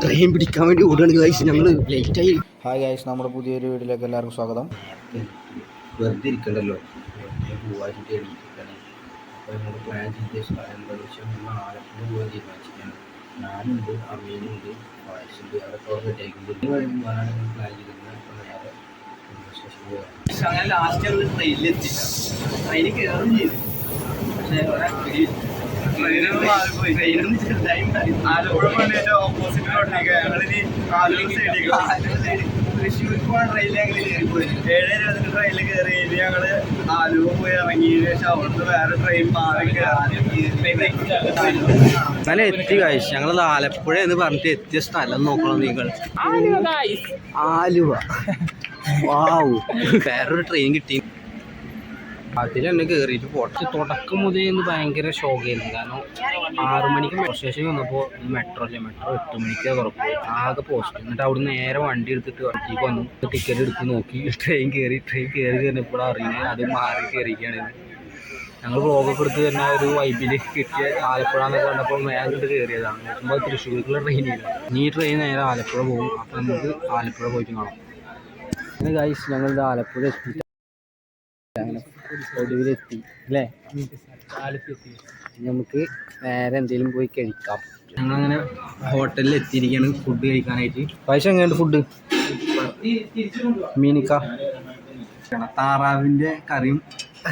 Train പിടിക്കാൻ വേണ്ടി ഓടുകയാണ് ഗൈസ് ഞങ്ങൾ ലേറ്റായി ഹായ് ഗൈസ് നമ്മുടെ പുതിയൊരു വീഡിയോയിലേക്ക് എല്ലാവർക്കും സ്വാഗതം. വെറുതെ ഇരിക്കണ്ടല്ലോ. നമ്മൾ പ്ലാൻ ചെയ്ത സ്ഥലം എന്താണെന്ന് വെച്ചാൽ നമ്മൾ ആലപ്പുഴ പോകാൻ തീരുമാനിച്ചിരിക്കുകയാണ് ഞാനുണ്ട് അതൊക്കെ പ്ലാൻ ചെയ്തിരുന്നത് പോകാം അങ്ങനെ ലാസ്റ്റ് ഞങ്ങൾ ട്രെയിനിലെത്തി ട്രെയിനിൽ കയറും ചെയ്തു. പക്ഷേ ഒരാൾ ആലപ്പുഴ ഓപ്പോസിറ്റ് റോഡിലേക്ക് ഞങ്ങളിനി ആലൂർ സൈഡിലേക്ക് തൃശ്ശൂർക്ക് പോകാൻ ട്രെയിനിൽ ഞങ്ങൾ കയറിപ്പോയി ഏഴ് ഇരുപതിന് ട്രെയിനിൽ കയറി ഇനി ഞങ്ങൾ ആലുവ പോയി ഇറങ്ങിയതിന് ശേഷം അവിടുന്ന് വേറെ ട്രെയിൻ മാറി അങ്ങനെ എത്തി കാഴ്ച ഞങ്ങൾ ആലപ്പുഴ എന്ന് പറഞ്ഞിട്ട് എത്തിയ സ്ഥലം നോക്കണം നിങ്ങൾ. ആലുവ വാവ് വേറൊരു ട്രെയിൻ കിട്ടി. അതിൽ തന്നെ കയറിയിട്ട് പോട്ടെ. തുടക്കം മുതൽ ഇന്ന് ഭയങ്കര ഷോക്കായിരുന്നു കാരണം ആറു മണിക്ക് സ്റ്റേഷനിൽ വന്നപ്പോൾ മെട്രോ അല്ലേ മെട്രോ എട്ട് മണിക്ക് തുറക്കും ആകെ പോസ്റ്റ് എന്നിട്ട് അവിടെ നേരെ വണ്ടി എടുത്തിട്ട് വണ്ടിക്ക് വന്നു. ടിക്കറ്റ് എടുത്ത് നോക്കി. ട്രെയിൻ കയറി ട്രെയിൻ കയറി കയറിയപ്പോഴാണ് അറിയുന്നത് അത് മാറി കയറിയിരിക്കുകയാണ് ഞങ്ങൾ വ്ളോഗൊക്കെ എടുത്ത് ഒരു വൈബിൽ കിട്ടിയ ആലപ്പുഴ എന്നൊക്കെ കണ്ടപ്പോൾ മേലോട്ട് കയറിയതാണ് നോക്കുമ്പോൾ തൃശ്ശൂർക്കുള്ള ട്രെയിനില്ല നീ ട്രെയിൻ നേരെ ആലപ്പുഴ പോകും. അപ്പം നമുക്ക് ആലപ്പുഴ പോയിട്ട് കാണാം. ഞങ്ങളുടെ ആലപ്പുഴ എത്തി. ഒടുവിലെത്തി അല്ലേ? നമുക്ക് നേരെ എന്തെങ്കിലും പോയി കഴിക്കാം. ഞങ്ങളങ്ങനെ ഹോട്ടലിൽ എത്തിയിരിക്കുകയാണ് ഫുഡ് കഴിക്കാനായിട്ട്. പൈസ എങ്ങനെയുണ്ട് ഫുഡ് മീനിക്ക? താറാവിന്റെ കറിയും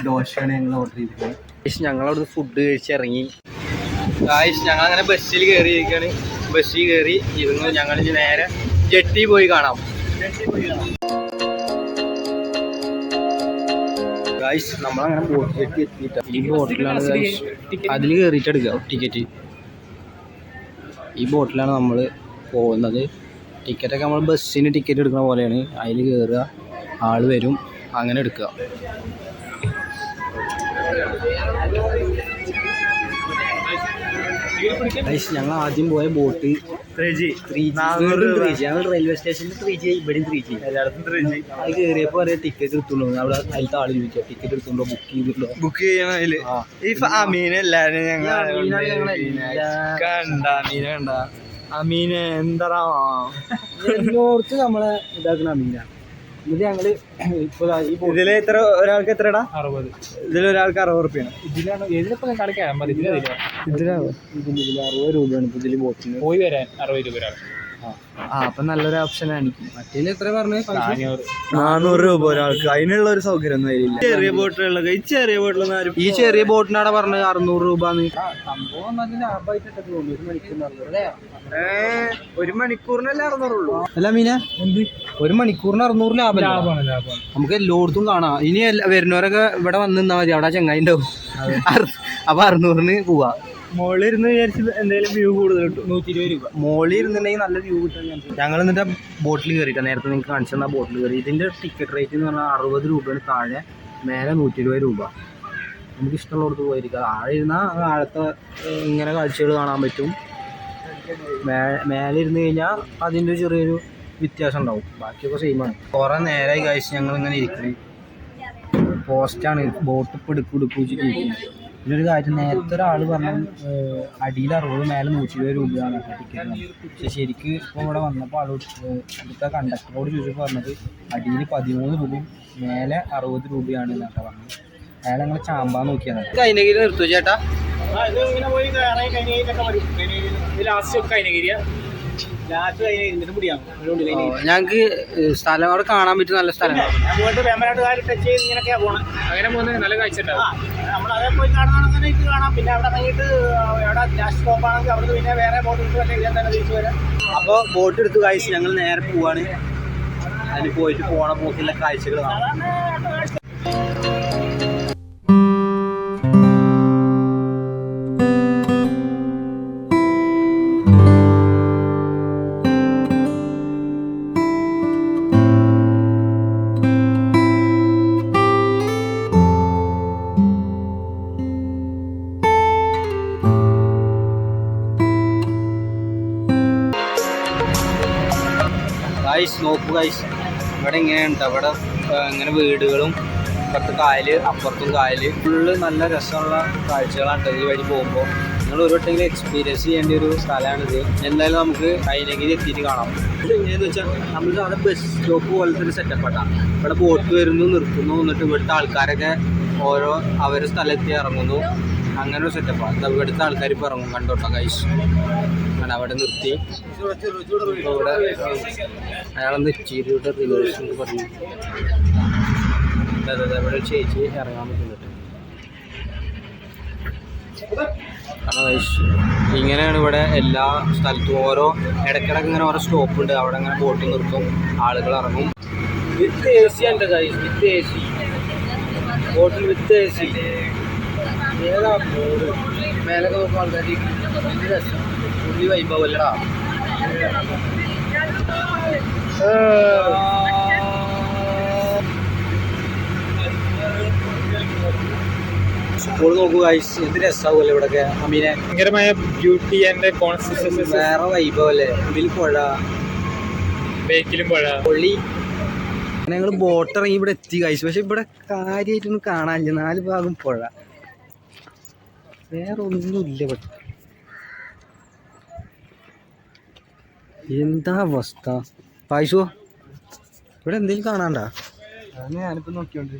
ദോശയാണ് ഞങ്ങൾ ഓർഡർ ചെയ്തിരിക്കുന്നത്. ഗൈസ് ഞങ്ങളവിടെ ഫുഡ് കഴിച്ചിറങ്ങി. കാശ് ഞങ്ങൾ അങ്ങനെ ബസ്സിൽ കയറിയിരിക്കുകയാണ് ബസ്സിൽ കയറി ഇരുന്ന് ഞങ്ങൾ ഇനി നേരെ ജെട്ടി പോയി കാണാം. ഗായ്സ് നമ്മളങ്ങനെ ബോട്ട് ജെട്ടി എത്തിയിട്ട്. ഈ ബോട്ടിലാണ് അതിൽ കയറിയിട്ട് എടുക്കുക ടിക്കറ്റ് ഈ ബോട്ടിലാണ് നമ്മൾ പോകുന്നത്. ടിക്കറ്റൊക്കെ നമ്മൾ ബസ്സിന് ടിക്കറ്റ് എടുക്കുന്ന പോലെയാണ്. അതിൽ കയറുക ആൾ വരും അങ്ങനെ എടുക്കുക. ഗൈസ് ഞങ്ങൾ ആദ്യം പോയ boat three G three G ഞങ്ങൾ റെയിൽവേ സ്റ്റേഷനിൽ ത്രീ ജി ഇവിടെയും ത്രീ ജി എല്ലായിടത്തും ത്രീ അത് കയറിയപ്പോൾ അറിയാം ടിക്കറ്റ് എടുത്തുള്ളൂ അവിടെ അതിലത്തെ ആൾ ചോദിക്കുക ടിക്കറ്റ് എടുത്തുണ്ടോ ബുക്ക് ചെയ്തിട്ടുണ്ടോ? ബുക്ക് ചെയ്യണം അതിൽ. അമീനെ എല്ലാരും ഞങ്ങൾ കണ്ട. അമീനെ കണ്ട അമീനെ എന്താ എല്ലായിടത്തും നമ്മളെ ഇതാക്കുന്ന അമീനാണ്. ഇത് ഞങ്ങൾ ഇപ്പൊ ഈ ബോട്ട് ഇതിൽ എത്ര ഒരാൾക്ക് എത്രടാ? അറുപത്. ഇതിൽ ഒരാൾക്ക് അറുപത് റുപ്യാണ് ഇതിലാണ് ഇതിലിപ്പോ ഇതിലാണ്? ഇതിൽ അറുപത് രൂപയാണ് ഇതിൽ ബോട്ടിന് പോയി വരാൻ അറുപത് രൂപ ഒരാൾ ആ അപ്പൊ നല്ലൊരു ഓപ്ഷനാണ് മറ്റേ എത്ര പറഞ്ഞു? നാനൂറ്. രൂപ ഒരാൾക്ക്. അതിനുള്ള ഒരു സൗകര്യം ഒന്നും അതിലില്ല ചെറിയ ബോട്ടുകളിലൊക്കെ ഈ ചെറിയ ബോട്ടിലൊന്നും ആരും ഈ ചെറിയ ബോട്ടിനാണ് പറഞ്ഞത് അറുന്നൂറ് രൂപ സംഭവം നല്ല ലാഭമായിട്ട് ഒരു മണിക്കൂർ ഏ, ഒരു മണിക്കൂറിനല്ലേ അറുന്നൂറുള്ളൂ? അല്ല മീന. ഒരു മണിക്കൂറിന് അറുന്നൂറ് ലാഭം നമുക്ക് എല്ലായിടത്തും കാണാം. ഇനി വരുന്നവരൊക്കെ ഇവിടെ വന്ന് നിന്നാ മതി. അവിടെ ചെങ്ങായി ഉണ്ടാവും അപ്പൊ അറുന്നൂറിന് പോവാ. മുകളിൽ ഇരുന്ന് വിചാരിച്ച് എന്തെങ്കിലും വ്യൂ കൂടുതൽ കിട്ടും. നൂറ്റി ഇരുപത് രൂപ മോളിൽ ഇരുന്നുണ്ടെങ്കിൽ നല്ല വ്യൂ കിട്ടാൻ ഞങ്ങൾ എന്നിട്ട് ബോട്ടിൽ കയറിയിട്ടാണ് നേരത്തെ നിങ്ങൾക്ക് കാണിച്ചു തന്ന ബോട്ടിൽ കയറി. ഇതിന്റെ ടിക്കറ്റ് റേറ്റ് എന്ന് പറഞ്ഞാൽ അറുപത് രൂപയാണ് താഴെ മേലെ നൂറ്റി ഇരുപത് രൂപ. നമുക്ക് ഇഷ്ടമുള്ളിടത്ത് പോയിരിക്കാം. ആഴെ ഇരുന്നാൽ ആഴത്തെ ഇങ്ങനെ കാഴ്ചകൾ കാണാൻ പറ്റും. മേലെ ഇരുന്ന് കഴിഞ്ഞാൽ അതിന്റെ ഒരു ചെറിയൊരു വ്യത്യാസം ഉണ്ടാവും. ബാക്കിയൊക്കെ സെയിമാണ് കുറേ നേരമായി കഴിച്ച് ഞങ്ങൾ ഇങ്ങനെ ഇരിക്കുന്നത് പോസ്റ്റാണ് ബോട്ട് ഇപ്പോൾ എടുക്കും എടുക്കും വെച്ചിട്ട് ഇതിലൊരു കാര്യം നേരത്തെ ഒരാൾ പറഞ്ഞു അടിയിൽ അറുപത് മേലെ നൂറ്റി ഇരുപത് രൂപയാണ് ടിക്കറ്റ് പക്ഷെ ശരിക്ക് ഇപ്പോൾ ഇവിടെ വന്നപ്പോൾ ആൾ ഇവിടുത്തെ കണ്ടക്ടറോട് ചോദിച്ചപ്പോൾ പറഞ്ഞത് അടിയിൽ പതിമൂന്ന് രൂപയും മേലെ അറുപത് രൂപയാണ് എന്നാണ് പറഞ്ഞത് അയാൾ ഞങ്ങൾ ചാമ്പാ നോക്കിയാണ് കൈനഗിരി നിർത്തു ചേട്ടാ. ഇങ്ങനെ പോയി ഇറങ്ങി കൈനഗിരിയൊക്കെ വരും. കൈനഗിരി. ലാസ്റ്റ് കൈനഗിരിയ. ഞങ്ങൾക്ക് സ്ഥലം അവിടെ കാണാൻ പറ്റും നല്ല സ്ഥലം. അങ്ങനെ പോകുന്നത് നല്ല കാഴ്ച അപ്പോൾ ബോട്ട് എടുത്ത് കാഴ്ച ഞങ്ങൾ നേരെ പോവാണ്. അതിന് പോയിട്ട് പോണ പോക്കിലെ കാഴ്ചകൾ കാണാം. ഗൈസ് നോക്കൂ ഐസ് ഇവിടെ ഇങ്ങനെയുണ്ട്. ഇവിടെ ആ, ഇങ്ങനെ വീടുകളും ഇപ്പുറത്ത് കായൽ അപ്പുറത്തും കായൽ. ഫുള്ള് നല്ല രസമുള്ള കാഴ്ചകളാണ് ഈ വഴി പോകുമ്പോൾ. നിങ്ങൾ ഒരു വട്ടെങ്കിലും എക്സ്പീരിയൻസ് ചെയ്യേണ്ട ഒരു സ്ഥലമാണിത്. എന്തായാലും നമുക്ക് കൈനഗിരി എത്തിയിട്ട് കാണാം. എങ്ങനെയാന്ന് വെച്ചാൽ നമ്മൾ അവിടെ ബസ് സ്റ്റോപ്പ് പോലത്തെ ഒരു സെറ്റപ്പാട്ടാണ് ഇവിടെ ബോട്ട് വരുന്നു നിർത്തുന്നു എന്നിട്ട് ഇവിടുത്തെ ആൾക്കാരൊക്കെ ഓരോ അവരുടെ സ്ഥലത്ത് ഇറങ്ങുന്നു. അങ്ങനെ ഒരു സെറ്റപ്പാണ് എന്താ ഇവിടുത്തെ ആൾക്കാർ ഇപ്പോൾ ഇറങ്ങും കണ്ടോട്ടോ കൈസ് അങ്ങനെ അവിടെ നിർത്തി. ഇപ്പൊ ഇവിടെ അയാളെന്ന് ചിരിയുടെ റിവേഴ്സ് എന്ന് പറഞ്ഞു. ഇവിടെ ചേച്ചി ഇറങ്ങാൻ പറ്റുന്നുണ്ട് ഇങ്ങനെയാണ് ഇവിടെ എല്ലാ സ്ഥലത്തും ഓരോ ഇടയ്ക്കിടയ്ക്ക് ഇങ്ങനെ ഓരോ സ്റ്റോപ്പ് ഉണ്ട്. അവിടെ ഇങ്ങനെ ബോട്ട് നിർത്തും. ആളുകൾ ഇറങ്ങും. വിത്ത് എ സി ഉണ്ട് ഗൈസ് വിത്ത് എ സി ബോട്ടിൽ വിത്ത് എ സി ഏതാ മേലൊക്കെ നോക്കുമ്പോൾ ആൾക്കാർ എന്ത് രസം? പുള്ളി വൈഭവല്ലടാ സ്കൂൾ നോക്കൂ ഗൈസ് എന്ത് രസമാവുമല്ലോ ഇവിടൊക്കെ? അമീനെ. ഭയങ്കരമായ ബ്യൂട്ടി ആൻഡ് കോൺസിസ്റ്റൻസി വേറെ വൈഭവല്ലേ ഉള്ളിൽ പുഴ. ബേക്കിലും പുഴ. പൊള്ളി. ഞങ്ങൾ ബോട്ട് ഇറങ്ങി ഇവിടെ എത്തി കഴിച്ചു പക്ഷെ ഇവിടെ കാര്യമായിട്ടൊന്നും കാണാനില്ല. നാല് ഭാഗം പുഴ. വേറെ ഒന്നുമില്ല ഇവിടെ. എന്താ അവസ്ഥ? പായസോ? ഇവിടെ എന്തെങ്കിലും കാണാണ്ടാ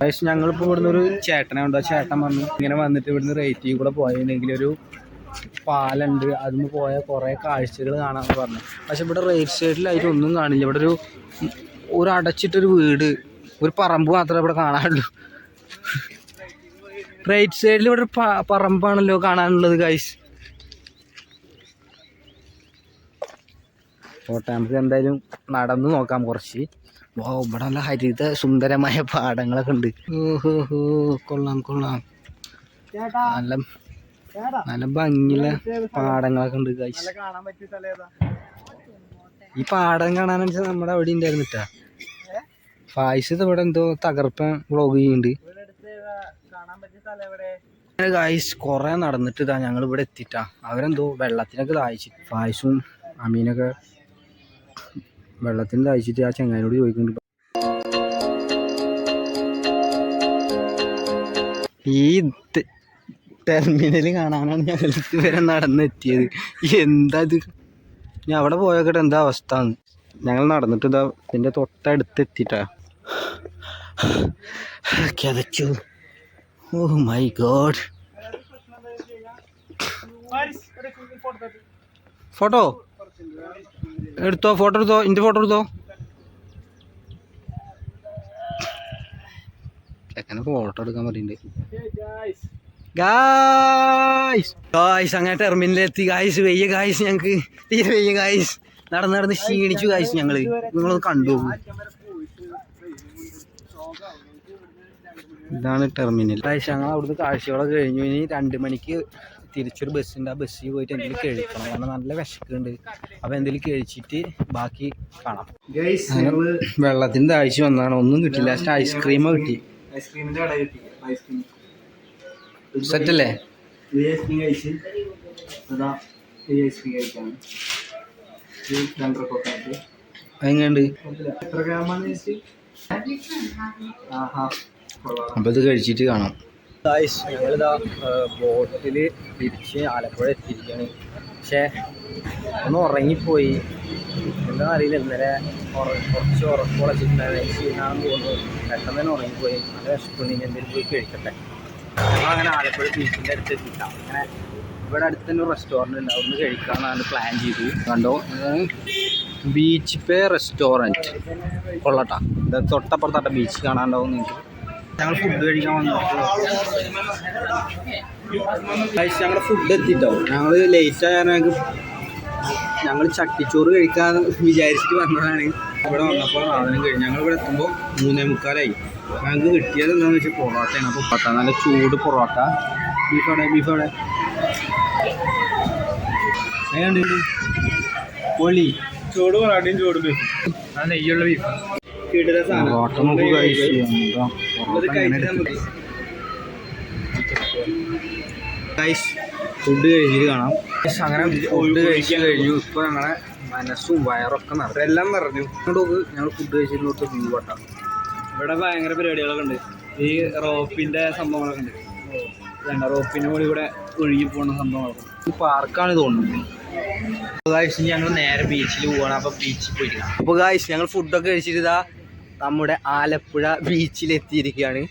പായസ് ഞങ്ങളിപ്പോൾ ഇവിടുന്ന് ഒരു ചേട്ടനെ ഉണ്ട് ആ ചേട്ടൻ വന്നു ഇങ്ങനെ വന്നിട്ട് ഇവിടുന്ന് റേറ്റിൽ കൂടെ പോയിട്ടുണ്ടെങ്കിൽ ഒരു പാലുണ്ട്. അതിന് പോയ കുറേ കാഴ്ചകൾ കാണാമെന്ന് പറഞ്ഞു. പക്ഷെ ഇവിടെ റൈറ്റ് സൈഡിലായിട്ട് ഒന്നും കാണില്ല. ഇവിടെ ഒരു ഒരു അടച്ചിട്ടൊരു വീട്. ഒരു പറമ്പ് മാത്രമേ ഇവിടെ കാണാനുള്ളൂ. റൈറ്റ് സൈഡിൽ ഇവിടെ പറമ്പാണല്ലോ കാണാനുള്ളത് ഗൈസ് പോട്ടെ നമുക്ക് എന്തായാലും നടന്നു നോക്കാം കുറച്ച്. ഓ ഇവിടെ നല്ല ഹരിത സുന്ദരമായ പാടങ്ങളൊക്കെ ഉണ്ട്. ഓഹോ കൊള്ളാം കൊള്ളാം. നല്ല നല്ല ഭംഗിയുള്ള പാടങ്ങളൊക്കെ ഉണ്ട് ഗൈസ് ഈ പാടം കാണാന്ന് വെച്ചാൽ നമ്മുടെ അവിടെ ഉണ്ടായിരുന്നിട്ടാ. ഫായിസ് ഇവിടെ എന്തോ തകർപ്പൻ വ്ളോഗ് ചെയ്യുന്നുണ്ട്. എവിടെ? ഗായ്സ് കുറേ നടന്നിട്ട് ഇതാ ഞങ്ങൾ ഇവിടെ എത്തിട്ടാ അവരെന്തോ വെള്ളത്തിനൊക്കെ ദാഹിച്ചു ഫായിസും അമീനൊക്കെ വെള്ളത്തിന് ദാഹിച്ചിട്ട് ആ ചെങ്ങാനോട് ചോദിക്കുന്നുണ്ട്. ഈ ടെർമിനൽ കാണാനാണ് ഞങ്ങൾ ഇതുവരെ നടന്നെത്തിയത്. എന്താ ഇത്? ഞാൻ അവിടെ പോയക്കട്ടെ എന്താ അവസ്ഥ ഞങ്ങൾ നടന്നിട്ട് ഇതാ ഇതിന്റെ തൊട്ടടുത്ത് എത്തിട്ടാ കിതച്ചു. ഓ മൈ ഗോഡ് ഫോട്ടോ എടുത്തോ ഫോട്ടോ എടുത്തോ എന്റെ ഫോട്ടോ എടുത്തോ. ചെക്കനെ ഫോട്ടോ എടുക്കാൻ പറയുന്നുണ്ട് ഗായ്സ് ഗായ്സ് അങ്ങനെ ടെർമിനലെത്തി ഗായ്സ് വെയ്യ ഗായ്സ് ഞങ്ങൾക്ക് തീരെ വെയ്യ ഗായ്സ് നടന്ന് നടന്ന് ക്ഷീണിച്ചു ഗായ്സ് ഞങ്ങൾ. നിങ്ങളൊന്ന് കണ്ടു ഇതാണ് ടെർമിനൽ ഗായ്സ് ഞങ്ങൾ അവിടുന്ന് കാഴ്ചകളൊക്കെ കഴിഞ്ഞു. ഇനി രണ്ട് മണിക്ക് തിരിച്ചൊരു ബസ്സുണ്ട് ആ ബസ്സിൽ പോയിട്ട് എന്തെങ്കിലും കഴിക്കണം. കാരണം നല്ല വിശക്കുണ്ട്. അപ്പോൾ എന്തെങ്കിലും കഴിച്ചിട്ട് ബാക്കി കാണാം. വെള്ളത്തിന്റെ ആവശ്യം വന്നതാണ്. ഒന്നും കിട്ടില്ല ലാസ്റ്റ് ഐസ്ക്രീമോ കിട്ടി. ഐസ്ക്രീമിന്റെ കട കിട്ടി. ഐസ്ക്രീം സെറ്റല്ലേ ഐസ്ക്രീം കഴിച്ച് അതാ ഈ ഐസ്ക്രീം കഴിക്കാണ് ഈ രണ്ടര കൊക്കായിട്ട് എങ്ങനെയുണ്ട് എത്ര ഗ്രാമാണ് ചേച്ചി ആഹാ. കൊള്ളാം അപ്പോൾ ഇത് കഴിച്ചിട്ട് കാണാം. ഞങ്ങളിതാ ബോട്ടിൽ തിരിച്ച് ആലപ്പുഴ എത്തിയിരിക്കുകയാണ് പക്ഷേ ഒന്ന് ഉറങ്ങിപ്പോയി. എന്താ അറിയില്ല ഇന്നലെ കുറച്ച് ഉറക്കോളെ ക്ഷീണാണെന്ന് തോന്നുന്നു. പെട്ടെന്ന് തന്നെ ഉറങ്ങിപ്പോയി. നല്ല വിശപ്പുണ്ടെങ്കിൽ എന്തെങ്കിലും പോയി കഴിക്കട്ടെ. ഞങ്ങളങ്ങനെ ആലപ്പുഴ ബീച്ചിന്റെ അടുത്ത് എത്തിക്കാം അങ്ങനെ ഇവിടെ അടുത്ത് തന്നെ ഒരു ഉണ്ട്. അവിടുന്ന് കഴിക്കാമെന്നാണ് പ്ലാൻ ചെയ്തു കണ്ടോ? ബീച്ച് പേ റെസ്റ്റോറന്റ് കൊള്ളട്ടാ. ഇത് തൊട്ടപ്പുറത്താട്ട ബീച്ച് കാണാണ്ടാവും നിങ്ങൾക്ക്. ഞങ്ങൾ ഫുഡ് കഴിക്കാൻ വന്നു. ഞങ്ങൾ ഫുഡ് എത്തിട്ടോ? ഞങ്ങൾ ലേറ്റ് ആയ ഞങ്ങൾക്ക് ഞങ്ങൾ ചട്ടിച്ചോറ് കഴിക്കാൻ വിചാരിച്ചിട്ട് വന്നതാണ്. ഇവിടെ വന്നപ്പോൾ സാധനം കഴിഞ്ഞു ഞങ്ങൾ ഇവിടെ എത്തുമ്പോൾ മൂന്നേ മുക്കാലായി. ഞങ്ങൾക്ക് കിട്ടിയത് എന്താണെന്ന് വെച്ചാൽ പൊറോട്ടയാണ്. അപ്പോൾ പൊറോട്ട നല്ല ചൂട് പൊറോട്ട. ബീഫ് അവിടെ ബീഫ് അവിടെ പൊളി. ചൂട് പൊറോട്ടയും ചൂട് ബീഫും ആ നെയ്യുള്ള ബീഫ് ഫുഡ് കഴിഞ്ഞിട്ട് കാണാം. അങ്ങനെ ഫുഡ് കഴിക്കാൻ കഴിഞ്ഞു. ഇപ്പൊ ഞങ്ങളെ മനസ്സും വയറൊക്കെ നിറഞ്ഞു. എല്ലാം നിറഞ്ഞു. ഇങ്ങോട്ട് ഞങ്ങൾ ഫുഡ് കഴിച്ചിട്ട് വ്യൂ പട്ടാം ഇവിടെ ഭയങ്കര പരിപാടികളൊക്കെ ഉണ്ട്. ഈ റോപ്പിന്റെ സംഭവങ്ങളൊക്കെ ഉണ്ട്. വേണ്ട റോപ്പിന്റെ കൂടി ഇവിടെ ഒഴുകി പോകുന്ന സംഭവങ്ങളൊക്കെ ഈ പാർക്കാണ് തോന്നുന്നത്. ഗായ്സ് ഞങ്ങൾ നേരെ ബീച്ചിൽ പോവാണ്. അപ്പൊ ബീച്ചിൽ പോയിരിക്കണം അപ്പൊ ഗായ്സ് ഞങ്ങൾ ഫുഡൊക്കെ കഴിച്ചിട്ട് ഇതാ നമ്മുടെ ആലപ്പുഴ ബീച്ചിൽ എത്തിയിരിക്കുകയാണ്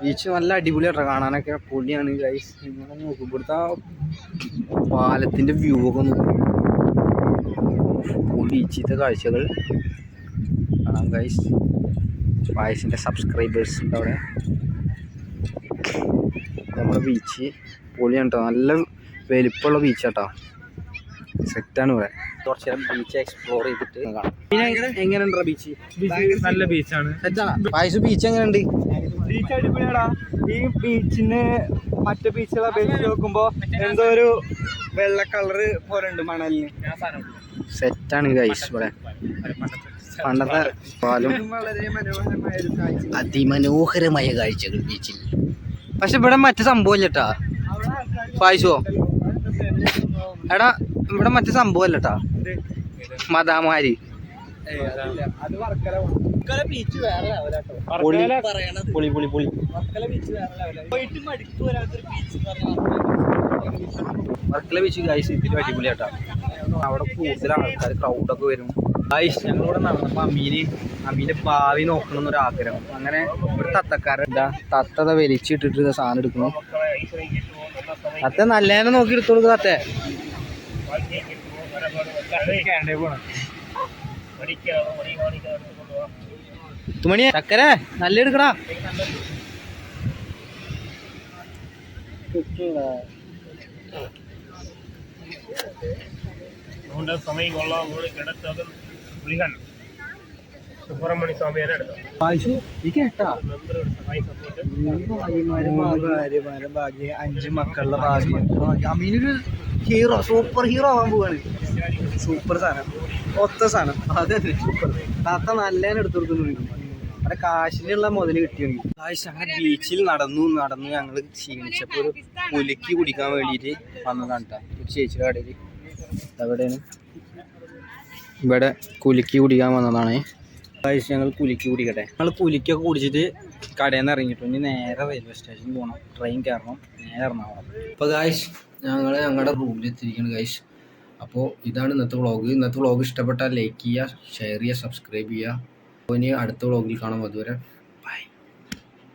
ബീച്ച് നല്ല അടിപൊളിയാട്ടോ കാണാനൊക്കെ പൊടിയാണ് ഗൈസ് ഇങ്ങനെ നോക്കും ഇവിടുത്തെ ആ പാലത്തിന്റെ വ്യൂ ഒക്കെ നോക്കും. ബീച്ചിലത്തെ കാഴ്ചകൾ. കാണാം ഗൈസ് പായസിന്റെ സബ്സ്ക്രൈബേഴ്സ് ഉണ്ട് അവിടെ. നമ്മുടെ ബീച്ച് പൊളിയാണ് കേട്ടോ നല്ല വലിപ്പമുള്ള ബീച്ചാട്ടോ. സെറ്റാണ് ഇവിടെ. കുറച്ച് നേരം ബീച്ച് എക്സ്പ്ലോർ ചെയ്തിട്ട് കാണാം. പിന്നെ എങ്ങനെയുണ്ടോ ബീച്ച് നല്ല ബീച്ചാണ് പായസ് ബീച്ച് എങ്ങനെയുണ്ട്? ബീച്ച് അടിപൊളിയാടാ. ഈ ബീച്ചിന് മറ്റു ബീച്ചുകളെ അപേക്ഷിച്ച് നോക്കുമ്പോ എന്തോ ഒരു വെള്ള കളറ് പോലെ ഉണ്ട് മണലിന്. സെറ്റാണ് ഗൈസ് ഇവിടെ. പണ്ടത്തെ പാലും വളരെ മനോഹരമായ ഒരു കാഴ്ച അതിമനോഹരമായ കാഴ്ചകൾ ബീച്ചിൽ പക്ഷെ ഇവിടെ മറ്റു സംഭവം ഇല്ലട്ടാ പായസോ? എടാ ഇവിടെ മറ്റേ സംഭവം അല്ലട്ടാ മതാമാരി അത് വർക്കല വർക്കല ബീച്ച് വേറെ ലെവലാട്ടോ. പൊളി. പൊളി പൊളി പൊളി. വർക്കല ബീച്ച് ഗൈസ് ഇതിൽ അടിപൊളിയാട്ടാ. അവിടെ കൂടുതൽ ആൾക്കാർ ക്രൗഡൊക്കെ വരും. ഗൈസ് ഞങ്ങളിവിടെ നടന്നപ്പോൾ അമീന് അമീന്റെ ഭാവി നോക്കണം എന്നൊരു ആഗ്രഹം. അങ്ങനെ ഇവിടെ എന്താ തത്തത വലിച്ചിട്ടിട്ട് സാധനം എടുക്കുന്നു. തത്ത നല്ലതിനെ നോക്കി എടുത്തു കൊടുക്കുക തത്തേ. തുമണി ചക്കര നല്ല എടുക്കടാ സമയം കൊള്ളാം കൂടി കിടത്തതും പുലികൻ സുബ്രഹ്മണ്യ സ്വാമിയെ എടുത്തു പായസു ഈ കേട്ടാ ഭാര്യമാരെ ഭാഗ്യം അഞ്ച് മക്കളുടെ ഭാഗ്യം അമീനൊരു ഹീറോ സൂപ്പർ ഹീറോ ആവാൻ പോവാണ്. സൂപ്പർ സാധനം. ഒത്ത സാധനം. അതെ സൂപ്പർ താത്ത നല്ലതിനെ എടുത്തു കൊടുക്കുന്നുണ്ട് അവിടെ കാശിനുള്ള മുതൽ കിട്ടിയുണ്ട്. കാശ് അങ്ങനെ ബീച്ചിൽ നടന്നു നടന്നു ഞങ്ങൾ ക്ഷീണിച്ചപ്പോൾ ഒരു പുലിക്ക് കുടിക്കാൻ വേണ്ടിയിട്ട് വന്നതാണ് കേട്ടോ ഒരു ചേച്ചിയുടെ കടയിൽ എവിടെയാണ്? ഇവിടെ കുലിക്ക് കുടിക്കാൻ വന്നതാണ്. കാശ് ഞങ്ങൾ കുലിക്ക് കുടിക്കട്ടെ. ഞങ്ങൾ കുലിക്കൊക്കെ കുടിച്ചിട്ട് കടയിൽ നിന്ന് ഇറങ്ങിയിട്ടു ഇനി നേരെ റെയിൽവേ സ്റ്റേഷനിൽ പോകണം ട്രെയിൻ കയറണം നേരെ എറണാകുളം. അപ്പോൾ കാശ് ഞങ്ങൾ ഞങ്ങളുടെ റൂമിൽ ഗൈസ് അപ്പോൾ ഇതാണ് ഇന്നത്തെ വ്ളോഗ് ഇന്നത്തെ വ്ളോഗ് ഇഷ്ടപ്പെട്ടാൽ ലൈക്ക് ചെയ്യുക ഷെയർ ചെയ്യുക സബ്സ്ക്രൈബ് ചെയ്യുക. അപ്പോൾ ഇനി അടുത്ത വ്ളോഗിൽ കാണാം. അതുവരെ